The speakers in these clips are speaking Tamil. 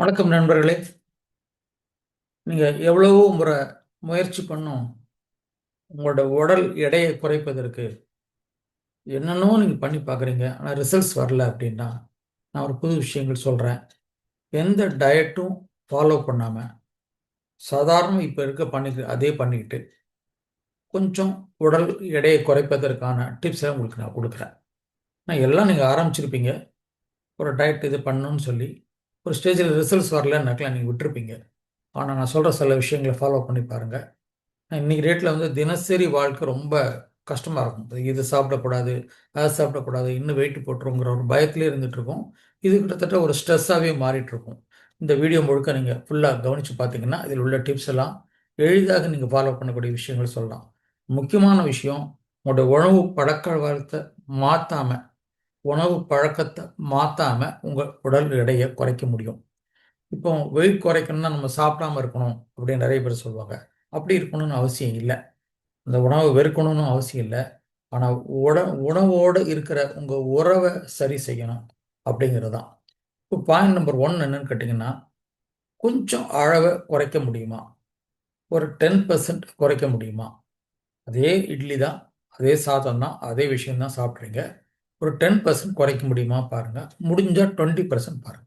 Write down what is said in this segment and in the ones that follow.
வணக்கம் நண்பர்களே. நீங்கள் எவ்வளவோ முறை முயற்சி பண்ணும். உங்களோட உடல் எடையை குறைப்பதற்கு என்னென்னோ நீங்கள் பண்ணி பார்க்குறீங்க. ஆனால் ரிசல்ட்ஸ் வரல அப்படின்னா நான் ஒரு புது விஷயங்கள் சொல்கிறேன் எந்த டயட்டும் ஃபாலோ பண்ணாமல் சாதாரண இப்போ இருக்க பண்ணி அதே பண்ணிக்கிட்டு கொஞ்சம் உடல் எடையை குறைப்பதற்கான டிப்ஸை உங்களுக்கு நான் கொடுக்குறேன். நான் எல்லாம் நீங்கள் ஆரம்பிச்சிருப்பீங்க. ஒரு டயட் இது பண்ணணும்னு சொல்லி ஒரு ஸ்டேஜில் ரிசல்ட்ஸ் வரலன்னாக்கெலாம் நீங்கள் விட்டுருப்பீங்க. ஆனால் நான் சொல்கிற சில விஷயங்களை ஃபாலோ பண்ணி பாருங்கள் இன்றைக்கி ரேட்டில் வந்து தினசரி வாழ்க்கை ரொம்ப கஷ்டமாக இருக்கும். இது சாப்பிடக்கூடாது அதை சாப்பிடக்கூடாது இன்னும் வெயிட் போட்டுருங்கிற ஒரு பயத்திலே இருந்துகிட்ருக்கும் இது கிட்டத்தட்ட ஒரு ஸ்ட்ரெஸ்ஸாகவே மாறிட்டுருக்கும். இந்த வீடியோ முழுக்க நீங்கள் ஃபுல்லாக கவனித்து பார்த்தீங்கன்னா இதில் உள்ள டிப்ஸ் எல்லாம் எளிதாக நீங்கள் ஃபாலோ பண்ணக்கூடிய விஷயங்கள் சொல்லலாம். முக்கியமான விஷயம் உங்களோட உணவு பழக்க வழக்கத்தை மாற்றாமல் உணவு பழக்கத்தை மாற்றாமல் உங்கள் உடல் எடையை குறைக்க முடியும். இப்போ வெயிட் குறைக்கணும்னா நம்ம சாப்பிடாம இருக்கணும் அப்படின்னு நிறைய பேர் சொல்லுவாங்க. அப்படி இருக்கணும்னு அவசியம் இல்லை. அந்த உணவை வெறுக்கணும்னு அவசியம் இல்லை. ஆனால் உட உணவோடு இருக்கிற உங்கள் உறவை சரி செய்யணும் அப்படிங்கிறது தான். இப்போ பாயிண்ட் நம்பர் ஒன் என்னன்னு கேட்டிங்கன்னா கொஞ்சம் அளவை குறைக்க முடியுமா? ஒரு டென் பர்சன்ட் குறைக்க முடியுமா? அதே இட்லி தான் அதே சாதம் தான் அதே விஷயம் சாப்பிட்றீங்க. ஒரு டென் பர்சன்ட் குறைக்க முடியுமா பாருங்கள் முடிஞ்சால் டுவெண்ட்டி பர்சன்ட் பாருங்கள்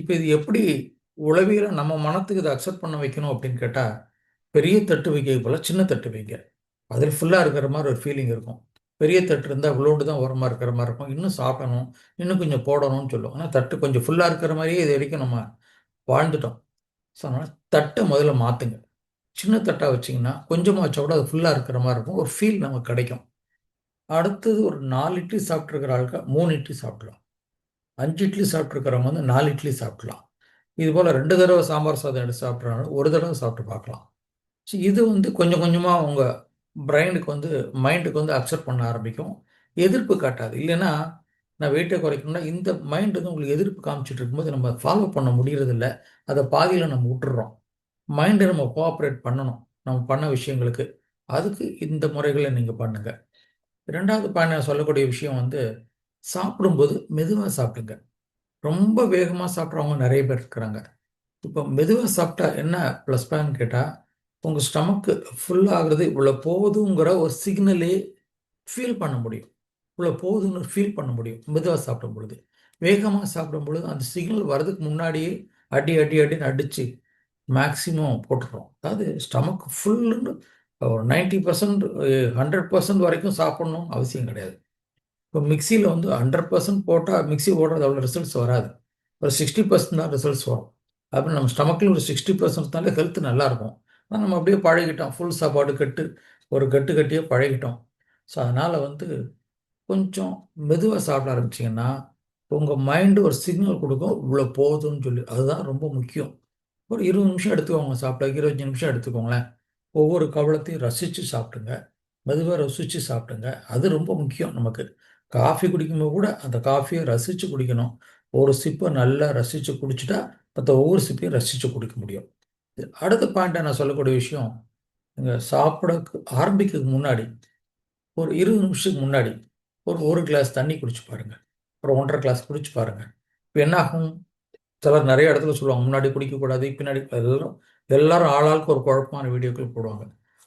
இப்போ இது எப்படி உளவியில் நம்ம மனத்துக்கு இதை அக்செப்ட் பண்ண வைக்கணும் அப்படின்னு கேட்டால் பெரிய தட்டு வைக்க போல் சின்ன தட்டு வைங்க. அதில் ஃபுல்லாக இருக்கிற மாதிரி ஒரு ஃபீலிங் இருக்கும். பெரிய தட்டு இருந்தால் இவ்வளோண்டு தான் உரமாக இருக்கிற மாதிரி இருக்கும். இன்னும் சாப்பிடணும். இன்னும் கொஞ்சம் போடணும்னு சொல்லுவோம் ஆனால் தட்டு கொஞ்சம் ஃபுல்லாக இருக்கிற மாதிரியே இது வரைக்கும் நம்ம வாழ்ந்துட்டோம். ஸோ அதனால் தட்டை முதல்ல மாற்றுங்க சின்ன தட்டாக வச்சிங்கன்னா கொஞ்சமாக வச்சா கூட அது ஃபுல்லாக இருக்கிற மாதிரி இருக்கும். ஒரு ஃபீல் நமக்கு கிடைக்கும். அடுத்தது ஒரு நாலு இட்லி சாப்பிட்ருக்கிற ஆளுக்கு மூணு இட்லி சாப்பிடலாம். அஞ்சு இட்லி சாப்பிட்ருக்கிறவங்க வந்து நாலு இட்லி சாப்பிடலாம். இது போல் ரெண்டு தடவை சாம்பார் சாதம் எடுத்து சாப்பிட்றாங்க ஒரு தடவை சாப்பிட்டு பார்க்கலாம். ஸோ இது வந்து கொஞ்சம் கொஞ்சமாக அவங்க பிரெயினுக்கு வந்து மைண்டுக்கு வந்து அக்செப்ட் பண்ண ஆரம்பிக்கும். எதிர்ப்பு காட்டாது. இல்லைன்னா நான் வெயிட்டை குறைக்கணும்னா இந்த மைண்ட் வந்து உங்களுக்கு எதிர்ப்பு காமிச்சிட்டு இருக்கும்போது நம்ம ஃபாலோ பண்ண முடியறதில்ல. அதை பாதியில் நம்ம விட்டுறோம். மைண்டை நம்ம கோஆப்ரேட் பண்ணணும். நம்ம பண்ண விஷயங்களுக்கு. அதுக்கு இந்த முறைகளை நீங்கள் பண்ணுங்கள் ரெண்டாவது பாயிண்ட் சொல்லக்கூடிய விஷயம் வந்து சாப்பிடும்போது மெதுவாக சாப்பிடுங்க. ரொம்ப வேகமாக சாப்பிட்றவங்க நிறைய பேர் இருக்கிறாங்க. இப்போ மெதுவாக சாப்பிட்டா என்ன ப்ளஸ் பாயிண்ட் கேட்டால் உங்கள் ஸ்டமக்கு ஃபுல் ஆகுறது இவ்வளோ போதுங்கிற ஒரு சிக்னலே ஃபீல் பண்ண முடியும். இவ்வளோ போதுன்னு ஃபீல் பண்ண முடியும் மெதுவாக சாப்பிடும் பொழுது வேகமாக சாப்பிடும் பொழுது அந்த சிக்னல் வர்றதுக்கு முன்னாடியே அடி அடி அடின்னு அடித்து மேக்சிமம் போட்டுடுறோம் அதாவது ஸ்டமக் ஃபுல்லுன்னு ஒரு நைன்டி பர்சன்ட் ஹண்ட்ரட் பர்சன்ட் வரைக்கும் சாப்பிட்ணும் அவசியம் கிடையாது. இப்போ மிக்சியில் வந்து ஹண்ட்ரட் பர்சன்ட் போட்டால் மிக்சி ஓடுறது அவ்வளோ ரிசல்ட்ஸ் வராது. ஒரு சிக்ஸ்டி பர்சன்ட் தான் ரிசல்ட்ஸ் வரும். அப்படி நம்ம ஸ்டமக்கில் ஒரு சிக்ஸ்டி பர்சன்ட் தானே ஹெல்த் நல்லாயிருக்கும் ஆனால் நம்ம அப்படியே பழகிட்டோம். ஃபுல் சாப்பாடு கட்டு ஒரு கட்டு கட்டியே பழகிட்டோம். ஸோ அதனால் வந்து கொஞ்சம் மெதுவாக சாப்பிட ஆரம்பிச்சிங்கன்னா உங்கள் மைண்டு ஒரு சிக்னல் கொடுக்கும். இவ்வளோ போதும்னு சொல்லி. அதுதான் ரொம்ப முக்கியம். ஒரு இருபது நிமிஷம் எடுத்துக்கோங்க சாப்பிட இருபத்தஞ்சி நிமிஷம் எடுத்துக்கோங்களேன். ஒவ்வொரு கவளத்தையும் ரசித்து சாப்பிடுங்க மெதுவாக ரசித்து சாப்பிடுங்க. அது ரொம்ப முக்கியம் நமக்கு. காஃபி குடிக்கும்போது கூட அந்த காஃபியை ரசித்து குடிக்கணும். ஒரு சிப்பை நல்லா ரசித்து குடிச்சிட்டா மற்ற ஒவ்வொரு சிப்பையும் ரசித்து குடிக்க முடியும். அடுத்த பாயிண்ட்டை நான் சொல்லக்கூடிய விஷயம் நீங்கள் சாப்பிட ஆரம்பிக்கிறதுக்கு முன்னாடி ஒரு இருபது நிமிஷத்துக்கு முன்னாடி ஒரு ஒரு கிளாஸ் தண்ணி குடிச்சு பாருங்கள் ஒரு ஒன்றரை கிளாஸ் குடிச்சு பாருங்கள் இப்போ என்னாகும்? சிலர் நிறைய இடத்துல சொல்லுவாங்க முன்னாடி குடிக்கக்கூடாது பின்னாடி எல்லாம் எல்லாரும் ஆளாளுக்கு ஒரு குழப்பமான வீடியோக்கள் போடுவாங்க.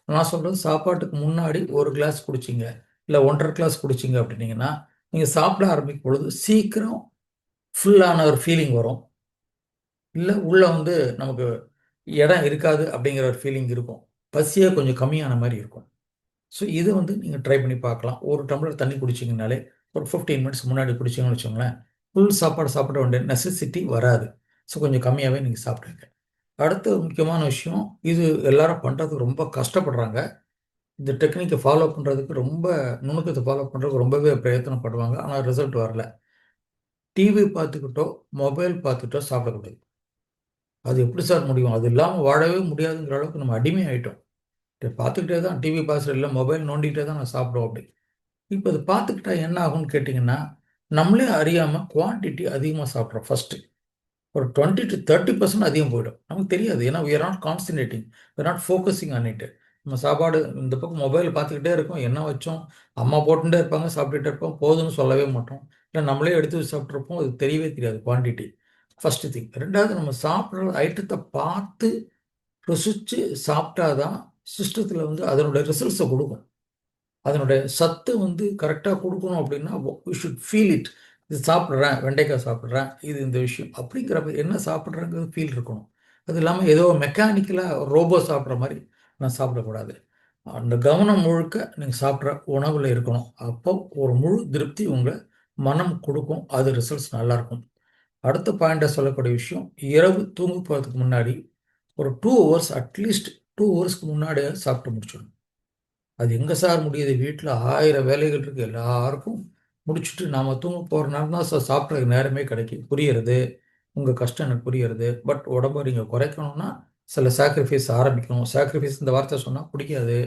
நான் சொல்கிறது சாப்பாட்டுக்கு முன்னாடி ஒரு கிளாஸ் குடிச்சிங்க இல்லை ஒன்றரை கிளாஸ் குடிச்சிங்க அப்படின்னீங்கன்னா நீங்கள் சாப்பிட ஆரம்பிக்கும் பொழுது சீக்கிரம் ஃபுல்லான ஒரு ஃபீலிங் வரும். இல்லை உள்ளே வந்து நமக்கு இடம் இருக்காது அப்படிங்கிற ஒரு ஃபீலிங் இருக்கும். பசியே கொஞ்சம் கம்மியான மாதிரி இருக்கும். ஸோ இதை வந்து நீங்கள் ட்ரை பண்ணி பார்க்கலாம். ஒரு டம்ளர் தண்ணி குடிச்சிங்கனாலே ஒரு ஃபிஃப்டீன் மினிட்ஸ் முன்னாடி குடிச்சிங்கன்னு வச்சுக்கோங்களேன் ஃபுல் சாப்பாடு சாப்பிட வேண்டிய நெசசிட்டி வராது. ஸோ கொஞ்சம் கம்மியாகவே நீங்கள் சாப்பிடுங்க அடுத்த முக்கியமான விஷயம் இது எல்லாரும் பண்ணுறதுக்கு ரொம்ப கஷ்டப்படுறாங்க. இந்த டெக்னிக்கை ஃபாலோ பண்ணுறதுக்கு ரொம்ப நுணுக்கத்தை ஃபாலோ பண்ணுறதுக்கு ரொம்பவே பிரயத்தனப்படுவாங்க. ஆனால் ரிசல்ட் வரல. டிவி பார்த்துக்கிட்டோ மொபைல் பார்த்துக்கிட்டோ சாப்பிடக்கூடாது. அது எப்படி சார் முடியும்? அது இல்லாமல் வாழவே முடியாதுங்கிற அளவுக்கு நம்ம அடிமை ஆகிட்டோம் பார்த்துக்கிட்டே தான் டிவி பார்த்துட்டு இல்லை மொபைல் நோண்டிக்கிட்டே தான் நான் சாப்பிடுவோம் அப்படி. இப்போ அது பார்த்துக்கிட்டா என்ன ஆகும்னு கேட்டிங்கன்னா நம்மளே அறியாமல் குவான்டிட்டி அதிகமாக சாப்பிட்றோம் ஃபஸ்ட்டு ஒரு டுவெண்ட்டி டு தேர்ட்டி பர்சன்ட் அதிகம் போயிடும். நமக்கு தெரியாது. ஏன்னா we are not concentrating we not focusing on it நம்ம சாப்பாடு இந்த பக்கம் மொபைல் பார்த்துக்கிட்டே இருக்கோம். என்ன வச்சோம்? அம்மா போட்டுட்டே இருப்பாங்க சாப்பிட்டுட்டே இருப்போம். போதும்னு சொல்லவே மாட்டோம். இல்லை நம்மளே எடுத்து சாப்பிட்ருப்போம் அது தெரியவே தெரியாது குவான்டிட்டி ஃபஸ்ட்டு திங் ரெண்டாவது நம்ம சாப்பிட்ற ஐட்டத்தை பார்த்து ருசித்து சாப்பிட்டா தான் சிஸ்டத்தில் வந்து அதனுடைய ரிசல்ட்ஸை கொடுக்கும். அதனுடைய சத்து வந்து கரெக்டாக கொடுக்கணும் அப்படின்னா வி ஷுட் ஃபீல் இட் இது சாப்பிட்றேன் வெண்டைக்காய் சாப்பிட்றேன் இது இந்த விஷயம் அப்படிங்கிறப்ப என்ன சாப்பிட்றேங்கிறது ஃபீல் இருக்கணும். அது இல்லாமல் ஏதோ மெக்கானிக்கலாக ரோபோ சாப்பிட்ற மாதிரி நான் சாப்பிடக்கூடாது. அந்த கவனம் முழுக்க நீங்கள் சாப்பிட்ற உணவில் இருக்கணும். அப்போ ஒரு முழு திருப்தி உங்களை மனம் கொடுக்கும். அது ரிசல்ட்ஸ் நல்லாயிருக்கும். அடுத்த பாயிண்ட்டை சொல்லக்கூடிய விஷயம் இரவு தூங்க போகிறதுக்கு முன்னாடி ஒரு டூ ஹவர்ஸ் அட்லீஸ்ட் டூ ஹவர்ஸ்க்கு முன்னாடியே சாப்பிட்டு முடிச்சிடணும். அது எங்கே சார் முடியுது? வீட்டில் ஆயிரம் வேலைகள் இருக்குது எல்லாருக்கும் முடிச்சுட்டு நாம் தூங்க போகிற நேரம் தான் சார் சாப்பிட்றதுக்கு நேரமே கிடைக்கும் புரியுறது. உங்கள் கஷ்டம் எனக்கு புரியுறது. பட் உடம்பு நீங்கள் குறைக்கணும்னா சில சாக்ரிஃபைஸ் ஆரம்பிக்கணும். சாக்ரிஃபைஸ் இந்த வார்த்தை சொன்னால் பிடிக்காது.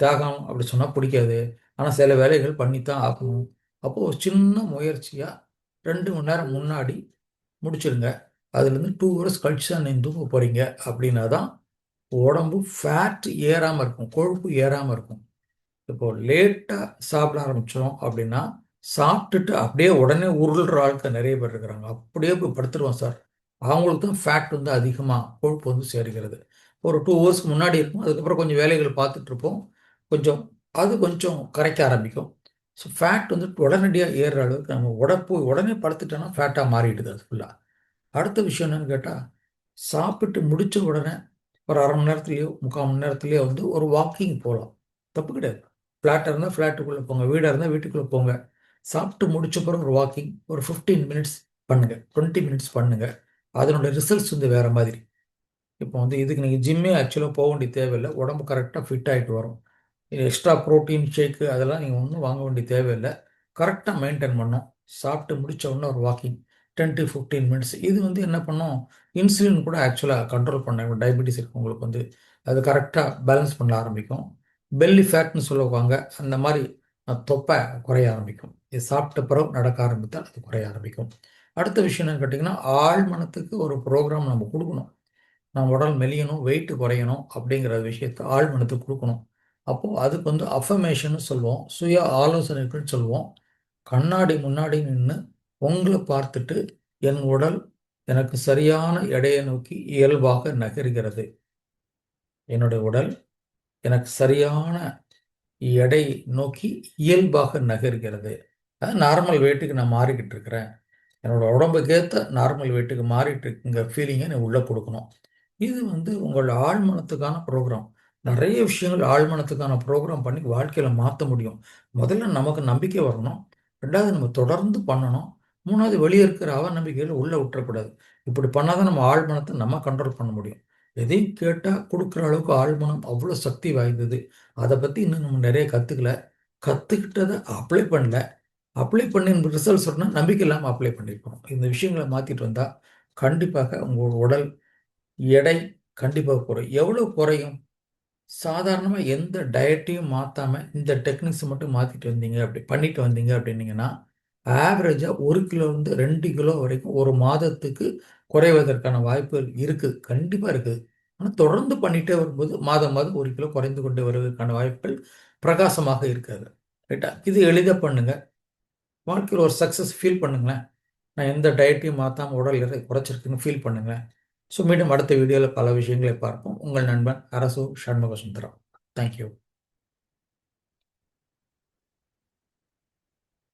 தியாகம் அப்படி சொன்னால் பிடிக்காது. ஆனால் சில வேலைகள் பண்ணித்தான் ஆகணும். அப்போது ஒரு சின்ன முயற்சியாக ரெண்டு மணி நேரம் முன்னாடி முடிச்சிருங்க. அதுலேருந்து டூ ஹவர்ஸ் கழிச்சு தான் நீங்கள் தூங்க போகிறீங்க அப்படின்னா தான் உடம்பு ஃபேட் ஏறாமல் இருக்கும். கொழுப்பு ஏறாமல் இருக்கும். இப்போது லேட்டாக சாப்பிட ஆரம்பித்தோம் அப்படின்னா சாப்பிட்டுட்டு அப்படியே உடனே உருள்ற ஆட்கள் நிறைய பேர் இருக்கிறாங்க. அப்படியே போய் படுத்துருவோம் சார். அவங்களுக்கு தான் ஃபேட் வந்து அதிகமாக கொழுப்பு வந்து சேர்கிறது. ஒரு டூ ஹவர்ஸ்க்கு முன்னாடி இருக்கும். அதுக்கப்புறம் கொஞ்சம் வேலைகள் பார்த்துட்ருப்போம் கொஞ்சம் அது கொஞ்சம் கரைக்க ஆரம்பிக்கும். ஸோ ஃபேட் வந்து உடனடியாக ஏறுற அளவுக்கு நம்ம உடப்பு உடனே படுத்துட்டோன்னா ஃபேட்டாக மாறிடுது அது ஃபுல்லாக அடுத்த விஷயம் என்னென்னு கேட்டால் சாப்பிட்டு முடித்த உடனே ஒரு அரை மணி நேரத்துலேயோ முக்கால் மணி நேரத்துலேயோ வந்து ஒரு வாக்கிங் போகலாம். தப்பு கிடையாது. ஃப்ளாட்டாக இருந்தால் ஃப்ளாட்டுக்குள்ளே போங்க. வீடாக இருந்தால் வீட்டுக்குள்ளே போங்க. சாப்பிட்டு முடிச்ச பிறகு ஒரு வாக்கிங் ஒரு ஃபிஃப்டீன் மினிட்ஸ் பண்ணுங்கள் டுவெண்ட்டி மினிட்ஸ் பண்ணுங்கள் அதனுடைய ரிசல்ட்ஸ் வந்து வேறு மாதிரி. இப்போ வந்து இதுக்கு நீங்கள் ஜிம்மே ஆக்சுவலாக போக வேண்டிய தேவையில்லை. உடம்பு கரெக்டாக ஃபிட் ஆகிட்டு வரும். எக்ஸ்ட்ரா ப்ரோட்டீன் ஷேக்கு அதெல்லாம் நீங்கள் ஒன்றும் வாங்க வேண்டிய தேவையில்லை. கரெக்டாக மெயின்டைன் பண்ணோம். சாப்பிட்டு முடித்த உடனே ஒரு walking ten to fifteen minutes இது வந்து என்ன பண்ணும்? இன்சுலின் கூட ஆக்சுவலாக கண்ட்ரோல் பண்ண டயபெட்டிஸ் இருக்கவங்களுக்கு வந்து அது கரெக்டாக பேலன்ஸ் பண்ண ஆரம்பிக்கும். பெல்லி ஃபேட்னு சொல்லுவாங்க. அந்த மாதிரி தொப்பை குறைய ஆரம்பிக்கும். இது சாப்பிட்ட பிறகு நடக்க ஆரம்பித்தால் அது குறைய ஆரம்பிக்கும். அடுத்த விஷயம் என்னன்னு கேட்டிங்கன்னா ஆழ்மனத்துக்கு ஒரு ப்ரோக்ராம் நம்ம கொடுக்கணும். நம்ம உடல் மெலியணும் வெயிட் குறையணும் அப்படிங்கிற விஷயத்த ஆழ்மனத்துக்கு கொடுக்கணும். அப்போது அதுக்கு வந்து அஃபமேஷன் சொல்லுவோம் சுய ஆலோசனைகள் சொல்லுவோம். கண்ணாடி முன்னாடி நின்று உங்களை பார்த்துட்டு என் உடல் எனக்கு சரியான எடையை நோக்கி இயல்பாக நகர்கிறது. என்னுடைய உடல் எனக்கு சரியான எடை நோக்கி இயல்பாக நகர்கிறது. அது நார்மல் வெயிட்டுக்கு நான் மாறிக்கிட்டு இருக்கிறேன். என்னோட உடம்புக்கேற்ற நார்மல் வெயிட்டுக்கு மாறிட்டு இருக்குங்க ஃபீலிங்கை நீ உள்ளே கொடுக்கணும். இது வந்து உங்களோட ஆழ்மனத்துக்கான ப்ரோக்ராம் நிறைய விஷயங்கள் ஆழ்மனத்துக்கான ப்ரோக்ராம் பண்ணி வாழ்க்கையில் மாற்ற முடியும். முதல்ல நமக்கு நம்பிக்கை வரணும். ரெண்டாவது நம்ம தொடர்ந்து பண்ணணும். மூணாவது வெளியே இருக்கிற அவ நம்பிக்கையில் உள்ளே விட்டுறக்கூடாது. இப்படி பண்ணால் தான் நம்ம ஆழ்மனத்தை நம்ம கண்ட்ரோல் பண்ண முடியும். எதையும் கேட்டால் கொடுக்குற அளவுக்கு ஆழ்மனம் அவ்வளோ சக்தி வாய்ந்தது? அதை பற்றி இன்னும் நம்ம நிறைய கற்றுக்கல கற்றுக்கிட்டதை அப்ளை பண்ணல அப்ளை பண்ணி ரிசல்ட் சொன்னால் நம்பிக்கை இல்லாமல் அப்ளை பண்ணியிருக்கணும் இந்த விஷயங்களை மாற்றிட்டு வந்தால் கண்டிப்பாக உங்கள் உடல் எடை கண்டிப்பாக குறையும். எவ்வளோ குறையும்? சாதாரணமாக எந்த டயட்டையும் மாற்றாமல் இந்த டெக்னிக்ஸை மட்டும் மாற்றிட்டு வந்தீங்க அப்படி பண்ணிட்டு வந்தீங்க அப்படின்னீங்கன்னா ஆவரேஜாக ஒரு கிலோலேருந்து ரெண்டு கிலோ வரைக்கும் ஒரு மாதத்துக்கு குறைவதற்கான வாய்ப்புகள் இருக்குது. கண்டிப்பாக இருக்குது. ஆனால் தொடர்ந்து பண்ணிகிட்டே வரும்போது மாதம் மாதம் ஒரு கிலோ குறைந்து கொண்டு வருவதற்கான வாய்ப்புகள் பிரகாசமாக இருக்காது ரைட்டா? இது எளிதாக பண்ணுங்கள் வாழ்க்கையில் ஒரு சக்ஸஸ் ஃபீல் பண்ணுங்களேன். நான் எந்த டயட்டையும் மாற்றாமல் உடல் எடை குறைச்சிருக்குன்னு ஃபீல் பண்ணுங்களேன். ஸோ மீண்டும் அடுத்த வீடியோவில் பல விஷயங்களை பார்ப்போம். உங்கள் நண்பன் அரசு சண்முக சுந்தரம் தேங்க்யூ